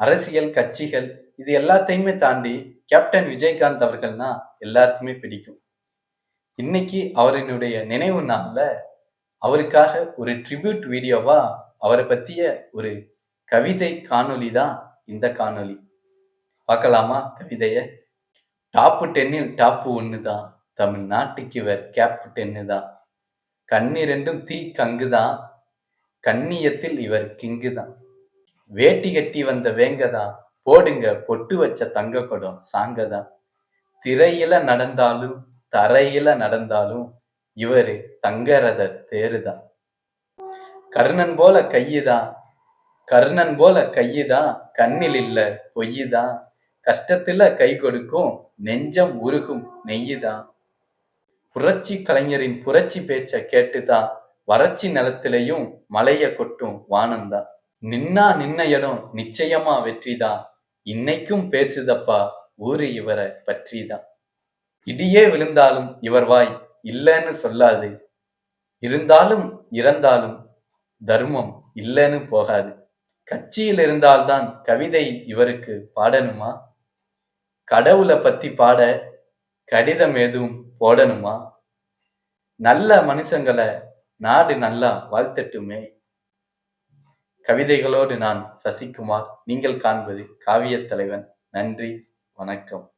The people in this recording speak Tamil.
அரசியல் கட்சிகள் இது எல்லாத்தையுமே தாண்டி கேப்டன் விஜயகாந்த் அவர்கள்னா எல்லாருக்குமே பிடிக்கும். இன்னைக்கு அவரினுடைய நினைவு நாள்ல அவருக்காக ஒரு ட்ரிபியூட் வீடியோவா அவரை பத்திய ஒரு கவிதை காணொளி தான் இந்த காணொலி பார்க்கலாமா கவிதைய? டாப்பு டென்னில் டாப்பு ஒன்று தான். தமிழ்நாட்டுக்கு இவர் கேப் டென்னு தான். கண்ணிரண்டும் தீ கங்கு தான். கண்ணியத்தில் இவர் கிங்கு தான். வேட்டி கட்டி வந்த வேங்கதான் போடுங்க பொட்டு வச்ச தங்க குடம் சாங்கதான். திரையில நடந்தாலும் தரையில நடந்தாலும் இவரு தங்கரத தேருதான். கர்ணன் போல கையுதான் கர்ணன் போல கையுதான் கண்ணில் இல்ல பொய்யுதான். கஷ்டத்துல கை கொடுக்கும் நெஞ்சம் உருகும் நெய்யுதான். புரட்சி கலைஞரின் புரட்சி பேச்ச கேட்டுதான் வறட்சி நிலத்திலையும் மலைய கொட்டும் வானந்தான் நின்னா நின்ன இடம் நிச்சயமா வெற்றிதான் இன்னைக்கும் பேசுதப்பா ஊரு இவரை பற்றிதான் இடியே விழுந்தாலும் இவர் வாய் இல்லைன்னு சொல்லாது. இருந்தாலும் இறந்தாலும் தர்மம் இல்லைன்னு போகாது. கட்சியில் இருந்தால்தான் கவிதை இவருக்கு பாடணுமா? கடவுளை பத்தி பாட கடிதம் எதுவும் போடணுமா? நல்ல மனுஷங்களை நாடு நல்லா வாழ்த்தட்டுமே. கவிதைகளோடு நான் சசிகுமார். நீங்கள் காண்பது காவியத் தலைவன். நன்றி. வணக்கம்.